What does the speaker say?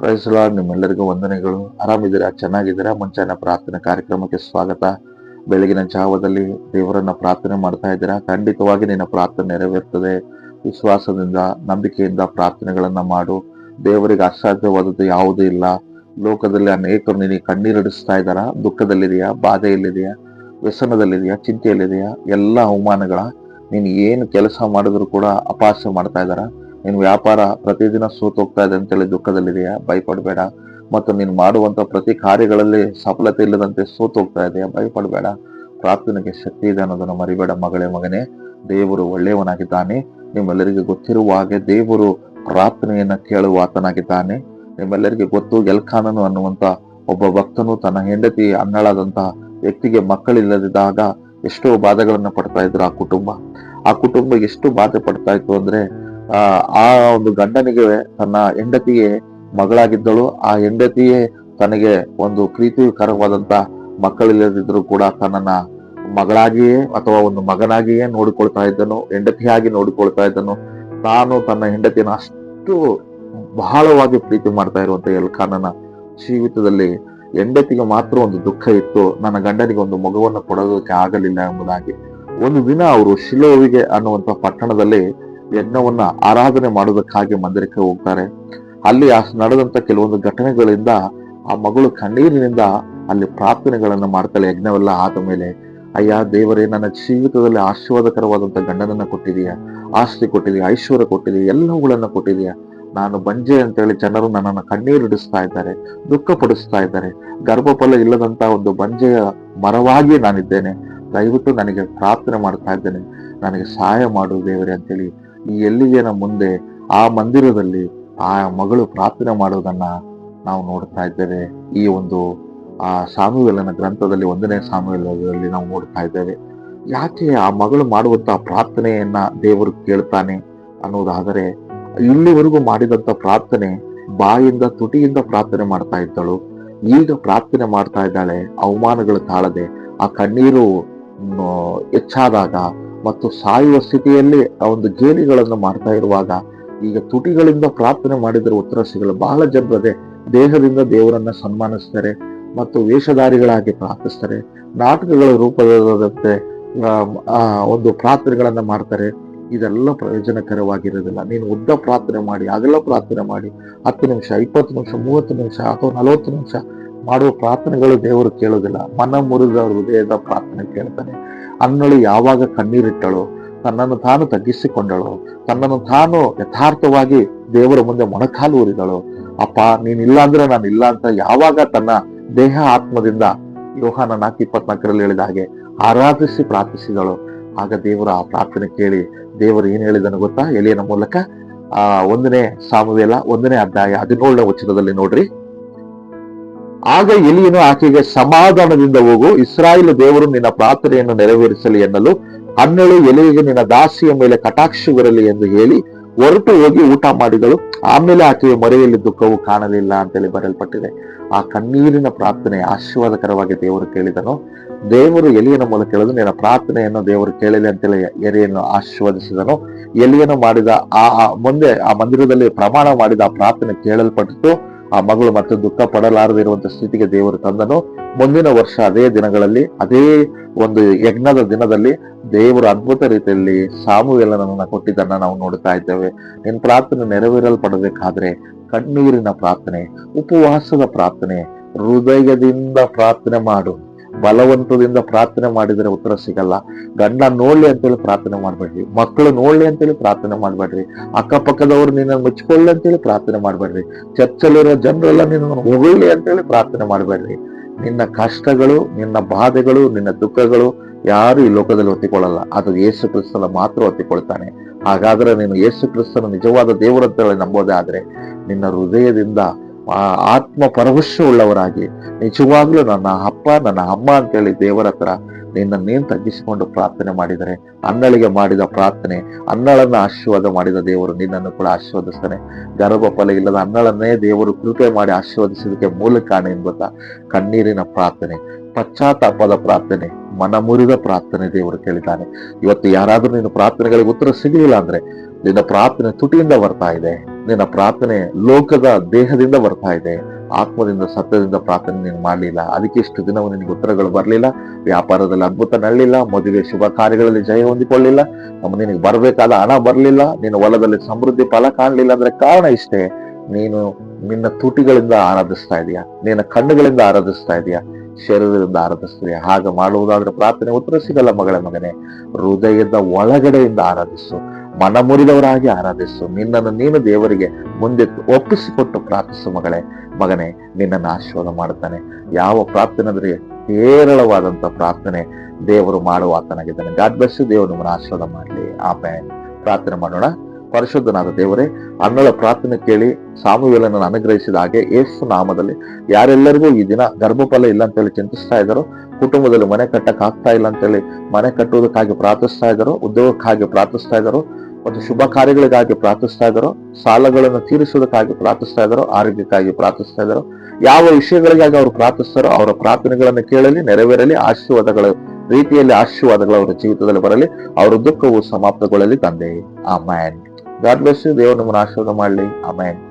ಪ್ರೈಸಲ ನಿಮ್ಮೆಲ್ಲರಿಗೂ ವಂದನೆಗಳು. ಆರಾಮಿದ್ದೀರಾ? ಚೆನ್ನಾಗಿದ್ದೀರಾ? ಮುಂಚಾನೆ ಪ್ರಾರ್ಥನೆ ಕಾರ್ಯಕ್ರಮಕ್ಕೆ ಸ್ವಾಗತ. ಬೆಳಗಿನ ಜಾವದಲ್ಲಿ ದೇವರನ್ನ ಪ್ರಾರ್ಥನೆ ಮಾಡ್ತಾ ಇದ್ದೀರಾ? ಖಂಡಿತವಾಗಿ ನಿನ್ನ ಪ್ರಾರ್ಥನೆ ನೆರವೇರ್ತದೆ. ವಿಶ್ವಾಸದಿಂದ, ನಂಬಿಕೆಯಿಂದ ಪ್ರಾರ್ಥನೆಗಳನ್ನ ಮಾಡು. ದೇವರಿಗೆ ಅಸಾಧ್ಯವಾದದ್ದು ಯಾವುದೂ ಇಲ್ಲ. ಲೋಕದಲ್ಲಿ ಅನೇಕರು ನಿನಗೆ ಕಣ್ಣೀರಿಡಿಸ್ತಾ ಇದ್ದಾರಾ? ದುಃಖದಲ್ಲಿದೆಯಾ ಬಾಧೆಯಲ್ಲಿದೆಯಾ ವ್ಯಸನದಲ್ಲಿದೆಯಾ ಚಿಂತೆಯಲ್ಲಿದೆಯಾ ಎಲ್ಲ ಅವಮಾನಗಳ, ನೀನು ಏನು ಕೆಲಸ ಮಾಡಿದ್ರು ಕೂಡ ಅಪಾಸ್ಯ ಮಾಡ್ತಾ ಇದ್ದಾರಾ? ನಿನ್ ವ್ಯಾಪಾರ ಪ್ರತಿದಿನ ಸೋತೋಗ್ತಾ ಇದೆ ಅಂತೇಳಿ ದುಃಖದಲ್ಲಿದೆಯಾ? ಭಯಪಡಬೇಡ. ಮತ್ತು ನೀನು ಮಾಡುವಂತ ಪ್ರತಿ ಕಾರ್ಯಗಳಲ್ಲಿ ಸಫಲತೆ ಇಲ್ಲದಂತೆ ಸೋತೋಗ್ತಾ ಇದೆಯಾ? ಭಯಪಡಬೇಡ. ಪ್ರಾರ್ಥನೆಗೆ ಶಕ್ತಿ ಇದೆ ಅನ್ನೋದನ್ನು ಮರಿಬೇಡ ಮಗಳೇ ಮಗನೇ. ದೇವರು ಒಳ್ಳೆಯವನಾಗಿದ್ದಾನೆ. ನಿಮ್ಮೆಲ್ಲರಿಗೆ ಗೊತ್ತಿರುವ ಹಾಗೆ ದೇವರು ಪ್ರಾರ್ಥನೆಯನ್ನು ಕೇಳುವ ಆತನಾಗಿದ್ದಾನೆ. ನಿಮ್ಮೆಲ್ಲರಿಗೆ ಗೊತ್ತು, ಎಲ್ಖಾನನು ಅನ್ನುವಂತ ಒಬ್ಬ ಭಕ್ತನು ತನ್ನ ಹೆಂಡತಿ ಅನ್ನಳಾದಂತಹ ವ್ಯಕ್ತಿಗೆ ಮಕ್ಕಳಿಲ್ಲದಿದ್ದಾಗ ಎಷ್ಟೋ ಬಾಧೆಗಳನ್ನು ಪಡ್ತಾ ಇದ್ರು ಆ ಕುಟುಂಬ. ಆ ಕುಟುಂಬ ಎಷ್ಟು ಬಾಧೆ ಪಡ್ತಾ ಇತ್ತು ಅಂದ್ರೆ ಆ ಒಂದು ಗಂಡನಿಗೆ ತನ್ನ ಹೆಂಡತಿಯೇ ಮಗಳಾಗಿದ್ದಳು. ಆ ಹೆಂಡತಿಯೇ ತನಗೆ ಒಂದು ಪ್ರೀತಿಕರವಾದಂತ ಮಕ್ಕಳಿಲ್ಲದಿದ್ರು ಕೂಡ ತನ್ನನ್ನ ಮಗಳಾಗಿಯೇ ಅಥವಾ ಒಂದು ಮಗನಾಗಿಯೇ ನೋಡಿಕೊಳ್ತಾ ಇದ್ದನು, ಹೆಂಡತಿಯಾಗಿ ನೋಡಿಕೊಳ್ತಾ ಇದ್ದನು. ತಾನು ತನ್ನ ಹೆಂಡತಿಯನ್ನು ಅಷ್ಟು ಬಹಳವಾಗಿ ಪ್ರೀತಿ ಮಾಡ್ತಾ ಇರುವಂತ ಎಲ್ಕಾನನ ಜೀವಿತದಲ್ಲಿ ಹೆಂಡತಿಗೆ ಮಾತ್ರ ಒಂದು ದುಃಖ ಇತ್ತು. ನನ್ನ ಗಂಡನಿಗೆ ಒಂದು ಮಗುವನ್ನು ಕೊಡೋದಕ್ಕೆ ಆಗಲಿಲ್ಲ ಎಂಬುದಾಗಿ. ಒಂದು ದಿನ ಅವರು ಶಿಲೋವಿಗೆ ಅನ್ನುವಂತ ಪಟ್ಟಣದಲ್ಲಿ ಯಜ್ಞವನ್ನ ಆರಾಧನೆ ಮಾಡೋದಕ್ಕಾಗಿ ಮಂದಿರಕ್ಕೆ ಹೋಗ್ತಾರೆ. ಅಲ್ಲಿ ಆ ನಡೆದಂತ ಕೆಲವೊಂದು ಘಟನೆಗಳಿಂದ ಆ ಮಗಳು ಕಣ್ಣೀರಿನಿಂದ ಅಲ್ಲಿ ಪ್ರಾರ್ಥನೆಗಳನ್ನು ಮಾಡ್ತಾಳೆ ಯಜ್ಞವೆಲ್ಲ ಆದ ಮೇಲೆ. ಅಯ್ಯ ದೇವರೇ, ನನ್ನ ಜೀವಿತದಲ್ಲಿ ಆಶೀರ್ವಾದಕರವಾದಂತ ಗಂಡನನ್ನ ಕೊಟ್ಟಿದೀಯ? ಆಸ್ತಿ ಕೊಟ್ಟಿದೀಯ? ಐಶ್ವರ್ಯ ಕೊಟ್ಟಿದೀಯ? ಎಲ್ಲವುಗಳನ್ನ ಕೊಟ್ಟಿದೀಯ? ನಾನು ಬಂಜೆ ಅಂತೇಳಿ ಜನರು ನನ್ನನ್ನು ಕಣ್ಣೀರಿಡಿಸ್ತಾ ಇದ್ದಾರೆ ದುಃಖ ಪಡಿಸ್ತಾ ಇದ್ದಾರೆ. ಗರ್ಭಫಲ ಇಲ್ಲದಂತ ಒಂದು ಬಂಜೆಯ ಮರವಾಗಿ ನಾನಿದ್ದೇನೆ. ದಯವಿಟ್ಟು ನನಗೆ ಪ್ರಾರ್ಥನೆ ಮಾಡ್ತಾ ಇದ್ದೇನೆ. ನನಗೆ ಸಹಾಯ ಮಾಡು ದೇವರೇ ಅಂತೇಳಿ ಈ ಎಲ್ಲಿಗೆನ ಮುಂದೆ ಆ ಮಂದಿರದಲ್ಲಿ ಆ ಮಗಳು ಪ್ರಾರ್ಥನೆ ಮಾಡೋದನ್ನ ನಾವು ನೋಡ್ತಾ ಇದ್ದೇವೆ. ಈ ಒಂದು, ಆ ಸಾಮುವೇಲನ ಗ್ರಂಥದಲ್ಲಿ ಒಂದನೇ ಸಾಮುವೆಲ್ಲದಲ್ಲಿ ನಾವು ನೋಡ್ತಾ ಇದ್ದೇವೆ. ಯಾಕೆ ಆ ಮಗಳು ಮಾಡುವಂತಹ ಪ್ರಾರ್ಥನೆಯನ್ನ ದೇವರು ಕೇಳ್ತಾನೆ ಅನ್ನೋದಾದರೆ, ಇಲ್ಲಿವರೆಗೂ ಮಾಡಿದಂತ ಪ್ರಾರ್ಥನೆ ಬಾಯಿಂದ ತುಟಿಯಿಂದ ಪ್ರಾರ್ಥನೆ ಮಾಡ್ತಾ ಇದ್ದಳು. ಈಗ ಪ್ರಾರ್ಥನೆ ಮಾಡ್ತಾ ಇದ್ದಾಳೆ, ಅವಮಾನಗಳು ತಾಳದೆ, ಆ ಕಣ್ಣೀರು ಹೆಚ್ಚಾದಾಗ ಮತ್ತು ಸಾಯುವ ಸ್ಥಿತಿಯಲ್ಲಿ ಆ ಒಂದು ಗೇಲಿಗಳನ್ನು ಮಾಡ್ತಾ ಇರುವಾಗ ಈಗ ತುಟಿಗಳಿಂದ ಪ್ರಾರ್ಥನೆ ಮಾಡಿದರೆ ಉತ್ತರ ಸಿಗಲು ಬಹಳ ಜನರದೆ ದೇಹದಿಂದ ದೇವರನ್ನ ಸನ್ಮಾನಿಸ್ತಾರೆ ಮತ್ತು ವೇಷಧಾರಿಗಳಾಗಿ ಪ್ರಾರ್ಥಿಸ್ತಾರೆ. ನಾಟಕಗಳ ರೂಪದಂತೆ ಒಂದು ಪ್ರಾರ್ಥನೆಗಳನ್ನು ಮಾಡ್ತಾರೆ. ಇದೆಲ್ಲ ಪ್ರಯೋಜನಕರವಾಗಿರೋದಿಲ್ಲ. ನೀನು ಉದ್ದ ಪ್ರಾರ್ಥನೆ ಮಾಡಿ ಅಗಲ ಪ್ರಾರ್ಥನೆ ಮಾಡಿ, ಹತ್ತು ನಿಮಿಷ, ಇಪ್ಪತ್ತು ನಿಮಿಷ, ಮೂವತ್ತು ನಿಮಿಷ ಅಥವಾ ನಲವತ್ತು ನಿಮಿಷ ಮಾಡುವ ಪ್ರಾರ್ಥನೆಗಳು ದೇವರು ಕೇಳೋದಿಲ್ಲ ಮನ ಮುರಿದ ಹೃದಯದ ಪ್ರಾರ್ಥನೆ ಕೇಳ್ತಾನೆ. ಅನ್ನಳು ಯಾವಾಗ ಕಣ್ಣೀರಿಟ್ಟಳು ತನ್ನನ್ನು ತಾನು ತಗ್ಗಿಸಿಕೊಂಡಳು, ತನ್ನನ್ನು ತಾನು ಯಥಾರ್ಥವಾಗಿ ದೇವರ ಮುಂದೆ ಮೊಣಕಾಲು ಊರಿದಳು ಅಪ್ಪ, ನೀನಿಲ್ಲ ಅಂದ್ರೆ ನಾನು ಇಲ್ಲ ಅಂತ ಯಾವಾಗ ತನ್ನ ದೇಹ ಆತ್ಮದಿಂದ ಯೋಹಾನ ನಾಲ್ಕು ಇಪ್ಪತ್ನಾಲ್ಕರಲ್ಲಿ ಹೇಳಿದ ಹಾಗೆ ಆರಾಧಿಸಿ ಪ್ರಾರ್ಥಿಸಿದಳು, ಆಗ ದೇವರ ಆ ಪ್ರಾರ್ಥನೆ ಕೇಳಿ ದೇವರು ಏನು ಹೇಳಿದನು ಗೊತ್ತಾ? ಎಲಿಯನ ಮೂಲಕ, ಆ ಒಂದನೇ ಸಾಮುವೇಲ, ಒಂದನೇ ಅಧ್ಯಾಯ ಹದಿನೇಳನೇ ವಚನದಲ್ಲಿ ನೋಡ್ರಿ. ಆಗ ಎಲಿಯನು ಆಕೆಗೆ ಸಮಾಧಾನದಿಂದ ಹೋಗು, ಇಸ್ರಾಯೇಲ್ ದೇವರು ನಿನ್ನ ಪ್ರಾರ್ಥನೆಯನ್ನು ನೆರವೇರಿಸಲಿ ಎನ್ನಲು ಅನ್ನಳು ಎಲೆಗೆ ನಿನ್ನ ದಾಸಿಯ ಮೇಲೆ ಕಟಾಕ್ಷವಿರಲಿ ಎಂದು ಹೇಳಿ ಹೊರಟು ಹೋಗಿ ಊಟ ಮಾಡಿದಳು. ಆಮೇಲೆ ಆಕೆಯ ಮರೆಯಲ್ಲಿ ದುಃಖವು ಕಾಣಲಿಲ್ಲ ಅಂತೇಳಿ ಬರೆಯಲ್ಪಟ್ಟಿದೆ. ಆ ಕಣ್ಣೀರಿನ ಪ್ರಾರ್ಥನೆ ಆಶೀರ್ವಾದಕರವಾಗಿ ದೇವರು ಕೇಳಿದನು. ದೇವರು ಎಲಿಯನ ಮೂಲಕ ಕೇಳಿದ್ರು ನಿನ್ನ ಪ್ರಾರ್ಥನೆಯನ್ನು ದೇವರು ಕೇಳಿದೆ ಅಂತೇಳಿ ಎರೆಯನ್ನು ಆಶೀರ್ವದಿಸಿದನು. ಎಲಿಯನು ಮಾಡಿದ ಆ ಮುಂದೆ ಆ ಮಂದಿರದಲ್ಲಿ ಪ್ರಮಾಣ ಮಾಡಿದ ಆ ಪ್ರಾರ್ಥನೆ ಕೇಳಲ್ಪಟ್ಟಿತು ಆ ಮಗಳು ಮತ್ತೆ ದುಃಖ ಪಡಲಾರದಿರುವಂತಹ ಸ್ಥಿತಿಗೆ ದೇವರು ತಂದನು. ಮುಂದಿನ ವರ್ಷ ಅದೇ ದಿನಗಳಲ್ಲಿ, ಅದೇ ಒಂದು ಯಜ್ಞದ ದಿನದಲ್ಲಿ ದೇವರು ಅದ್ಭುತ ರೀತಿಯಲ್ಲಿ ಸಾಮುವೆಲ್ಲನನ್ನ ಕೊಟ್ಟಿದ್ದನ್ನ ನಾವು ನೋಡ್ತಾ ಇದ್ದೇವೆ. ನಿನ್ ಪ್ರಾರ್ಥನೆ ನೆರವೇರಲ್ಪಡಬೇಕಾದ್ರೆ ಕಣ್ಣೀರಿನ ಪ್ರಾರ್ಥನೆ, ಉಪವಾಸದ ಪ್ರಾರ್ಥನೆ, ಹೃದಯದಿಂದ ಪ್ರಾರ್ಥನೆ ಮಾಡು. ಬಲವಂತದಿಂದ ಪ್ರಾರ್ಥನೆ ಮಾಡಿದರೆ ಉತ್ತರ ಸಿಗಲ್ಲ. ಗಂಡ ನೋಡ್ಲಿ ಅಂತೇಳಿ ಪ್ರಾರ್ಥನೆ ಮಾಡಬೇಡ್ರಿ. ಮಕ್ಕಳು ನೋಡ್ಲಿ ಅಂತೇಳಿ ಪ್ರಾರ್ಥನೆ ಮಾಡಬೇಡ್ರಿ. ಅಕ್ಕಪಕ್ಕದವ್ರು ನಿನ್ನ ಮುಚ್ಕೊಳ್ಳಿ ಅಂತೇಳಿ ಪ್ರಾರ್ಥನೆ ಮಾಡಬೇಡ್ರಿ. ಚರ್ಚಲ್ಲಿರೋ ಜನರೆಲ್ಲ ನಿನ್ನ ಹೊಗಳಿ ಅಂತೇಳಿ ಪ್ರಾರ್ಥನೆ ಮಾಡಬೇಡ್ರಿ. ನಿನ್ನ ಕಷ್ಟಗಳು, ನಿನ್ನ ಬಾಧೆಗಳು, ನಿನ್ನ ದುಃಖಗಳು ಯಾರು ಈ ಲೋಕದಲ್ಲಿ ಒತ್ತಿಕೊಳ್ಳಲ್ಲ. ಅದು ಯೇಸು ಕ್ರಿಸ್ತನ ಮಾತ್ರ ಒತ್ತಿಕೊಳ್ತಾನೆ. ಹಾಗಾದ್ರೆ ನೀನು ಯೇಸು ಕ್ರಿಸ್ತನ ನಿಜವಾದ ದೇವರಂತೇಳಿ ನಂಬೋದೇ ಆದ್ರೆ ನಿನ್ನ ಹೃದಯದಿಂದ ಆತ್ಮ ಪರವಶವುಳ್ಳವರಾಗಿ ನಿಜವಾಗ್ಲೂ ನನ್ನ ಅಪ್ಪ, ನನ್ನ ಅಮ್ಮ ಅಂತೇಳಿ ದೇವರ ಹತ್ರ ನಿನ್ನ ನೀನ್ ತಗ್ಗಿಸಿಕೊಂಡು ಪ್ರಾರ್ಥನೆ ಮಾಡಿದರೆ ಅನ್ನಳಿಗೆ ಮಾಡಿದ ಪ್ರಾರ್ಥನೆ ಅನ್ನಳನ್ನ ಆಶೀರ್ವಾದ ಮಾಡಿದ ದೇವರು ನಿನ್ನನ್ನು ಕೂಡ ಆಶೀರ್ವದಿಸ್ತಾನೆ. ಗರ್ಭಫಲ ಇಲ್ಲದ ಅನ್ನಳನ್ನೇ ದೇವರು ಕೃಪೆ ಮಾಡಿ ಆಶೀರ್ವದಿಸೋದಕ್ಕೆ ಮೂಲ ಕಾರಣ ಎಂಬತ್ತ ಕಣ್ಣೀರಿನ ಪ್ರಾರ್ಥನೆ, ಪಶ್ಚಾತ್ತಾಪದ ಪ್ರಾರ್ಥನೆ, ಮನಮುರಿದ ಪ್ರಾರ್ಥನೆ ದೇವರು ಕೇಳಿದ್ದಾನೆ. ಇವತ್ತು ಯಾರಾದ್ರೂ ನಿನ್ನ ಪ್ರಾರ್ಥನೆಗಳಿಗೆ ಉತ್ತರ ಸಿಗಲಿಲ್ಲ ಅಂದ್ರೆ ನಿನ್ನ ಪ್ರಾರ್ಥನೆ ತುಟಿಯಿಂದ ಬರ್ತಾ ಇದೆ. ನಿನ್ನ ಪ್ರಾರ್ಥನೆ ಲೋಕದ ದೇಹದಿಂದ ಬರ್ತಾ ಇದೆ. ಆತ್ಮದಿಂದ ಸತ್ಯದಿಂದ ಪ್ರಾರ್ಥನೆ ನೀನು ಮಾಡಲಿಲ್ಲ. ಅದಕ್ಕೆ ಇಷ್ಟು ದಿನವೂ ನಿನಗೆ ಉತ್ತರಗಳು ಬರಲಿಲ್ಲ. ವ್ಯಾಪಾರದಲ್ಲಿ ಅದ್ಭುತ ನಡಲಿಲ್ಲ. ಮದುವೆ ಶುಭ ಕಾರ್ಯಗಳಲ್ಲಿ ಜಯ ಹೊಂದಿಕೊಳ್ಳಿಲ್ಲ ನಮ್ಮ ನಿನಗೆ ಬರಬೇಕಾದ ಹಣ ಬರಲಿಲ್ಲ. ನಿನ್ನ ಹೊಲದಲ್ಲಿ ಸಮೃದ್ಧಿ ಫಲ ಕಾಣಲಿಲ್ಲ ಅಂದ್ರೆ ಕಾರಣ ಇಷ್ಟೇ. ನೀನು ನಿನ್ನ ತುಟಿಗಳಿಂದ ಆರಾಧಿಸ್ತಾ ಇದೀಯಾ? ನಿನ್ನ ಕಣ್ಣುಗಳಿಂದ ಆರಾಧಿಸ್ತಾ ಇದೀಯಾ? ಶರೀರದಿಂದ ಆರಾಧಿಸ್ತೀಯ? ಹಾಗೆ ಮಾಡುವುದಾದ್ರೆ ಪ್ರಾರ್ಥನೆ ಉತ್ತರ ಸಿಗಲ್ಲ ಮಗಳ ಮಗನೇ. ಹೃದಯದ ಒಳಗಡೆಯಿಂದ ಆರಾಧಿಸು. ಮನಮುರಿದವರಾಗಿ ಆರಾಧಿಸು. ನಿನ್ನನ್ನು ನೀನು ದೇವರಿಗೆ ಮುಂದೆ ಒಪ್ಪಿಸಿಕೊಟ್ಟು ಪ್ರಾರ್ಥಿಸು ಮಗಳೇ. ಮಗನೇ, ನಿನ್ನನ್ನು ಆಶೀರ್ವಾದ ಮಾಡುತ್ತಾನೆ. ಯಾವ ಪ್ರಾರ್ಥನೆ ಅಂದ್ರೆ ಹೇರಳವಾದಂಥ ಪ್ರಾರ್ಥನೆ ದೇವರು ಮಾಡುವ ಆತನಾಗಿದ್ದಾನೆ. ಗಾಡ್ ಬ್ಲೆಸ್ ದೇವರು ನಿಮ್ಮನ್ನು ಆಶೀರ್ವಾದ ಮಾಡಲಿ. ಆಮೇಲೆ ಪ್ರಾರ್ಥನೆ ಮಾಡೋಣ. ಪರಿಶುದ್ಧನಾದ ದೇವರೇ ಅನ್ನಳ ಪ್ರಾರ್ಥನೆ ಕೇಳಿ ಸಾಮುವೇಲನನ್ನು ಅನುಗ್ರಹಿಸಿದ ಹಾಗೆ ಯೇಸು ನಾಮದಲ್ಲಿ ಯಾರೆಲ್ಲರಿಗೂ ಈ ದಿನ ಗರ್ಭಫಲ ಇಲ್ಲ ಅಂತೇಳಿ ಚಿಂತಿಸ್ತಾ ಇದ್ದಾರೋ, ಕುಟುಂಬದಲ್ಲಿ ಮನೆ ಕಟ್ಟಕ್ಕೆ ಆಗ್ತಾ ಇಲ್ಲ ಅಂತೇಳಿ ಮನೆ ಕಟ್ಟುವುದಕ್ಕಾಗಿ ಪ್ರಾರ್ಥಿಸ್ತಾ ಇದ್ದಾರೋ, ಉದ್ಯೋಗಕ್ಕಾಗಿ ಪ್ರಾರ್ಥಿಸ್ತಾ ಇದ್ದಾರೋ ಒಂದು ಶುಭ ಕಾರ್ಯಗಳಿಗಾಗಿ ಪ್ರಾರ್ಥಿಸ್ತಾ ಇದ್ದಾರೋ, ಸಾಲಗಳನ್ನು ತೀರಿಸುವುದಕ್ಕಾಗಿ ಪ್ರಾರ್ಥಿಸ್ತಾ ಆರೋಗ್ಯಕ್ಕಾಗಿ ಪ್ರಾರ್ಥಿಸ್ತಾ ಯಾವ ವಿಷಯಗಳಿಗಾಗಿ ಅವರು ಪ್ರಾರ್ಥಿಸ್ತಾರೋ ಅವರ ಪ್ರಾರ್ಥನೆಗಳನ್ನು ಕೇಳಲಿ, ನೆರವೇರಲಿ, ಆಶೀರ್ವಾದಗಳ ರೀತಿಯಲ್ಲಿ ಆಶೀರ್ವಾದಗಳು ಅವರ ಜೀವಿತದಲ್ಲಿ ಬರಲಿ, ಅವರ ದುಃಖವು ಸಮಾಪ್ತಗೊಳ್ಳಲಿ ತಂದೆ. ಅಮ್ಯಾನ್ ಗಾಡ್ ಬ್ಲೆಸ್ ದೇವರು ನಿಮ್ಮನ್ನು ಆಶೀರ್ವಾದ ಮಾಡಲಿ. ಆಮೇನ್.